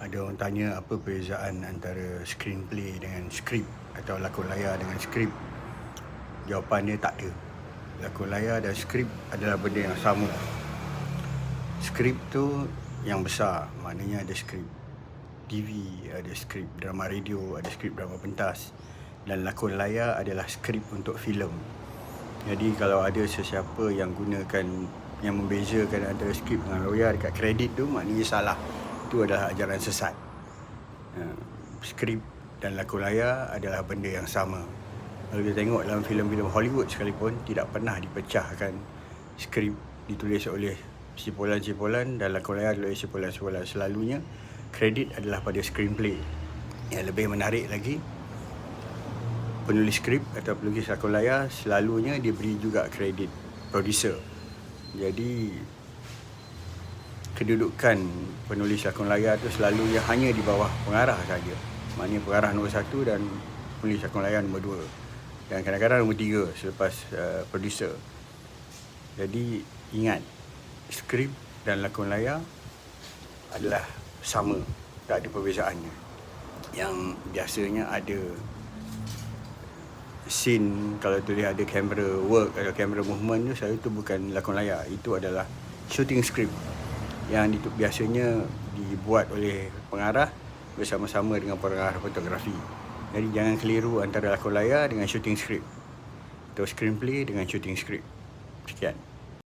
ada orang tanya apa perbezaan antara screenplay dengan skrip atau lakon layar dengan skrip. Jawapan dia tak ada. Lakon layar dan skrip adalah benda yang sama. Skrip tu yang besar, maknanya ada skrip TV, ada skrip drama radio, ada skrip drama pentas. Dan lakon layar adalah skrip untuk filem. Jadi kalau ada sesiapa yang gunakan yang membezakan antara skrip dengan layar dekat kredit tu maknanya salah itu adalah ajaran sesat. Uh, skrip dan lakon layar adalah benda yang sama. Kalau kita tengok dalam filem-filem Hollywood sekalipun tidak pernah dipecahkan skrip ditulis oleh sipulan-sipulan dan lakon layar oleh sipulan-sipulan. Selalunya kredit adalah pada screenplay. Yang lebih menarik lagi, penulis skrip atau pelukis lakon layar selalunya diberi juga kredit producer. Jadi kedudukan penulis lakon layar tu selalu yang hanya di bawah pengarah saja. Maknanya pengarah nombor satu dan penulis lakon layar nombor dua. Dan kadang-kadang nombor tiga selepas uh, producer. Jadi ingat, skrip dan lakon layar adalah sama. Tak ada perbezaannya. Yang biasanya ada scene kalau tulis ada kamera work atau kamera movement tu selalu tu bukan lakon layar. Itu adalah shooting script yang itu biasanya dibuat oleh pengarah bersama-sama dengan pengarah fotografi. Jadi jangan keliru antara lakon layar dengan shooting script atau screenplay dengan shooting script. Sekian.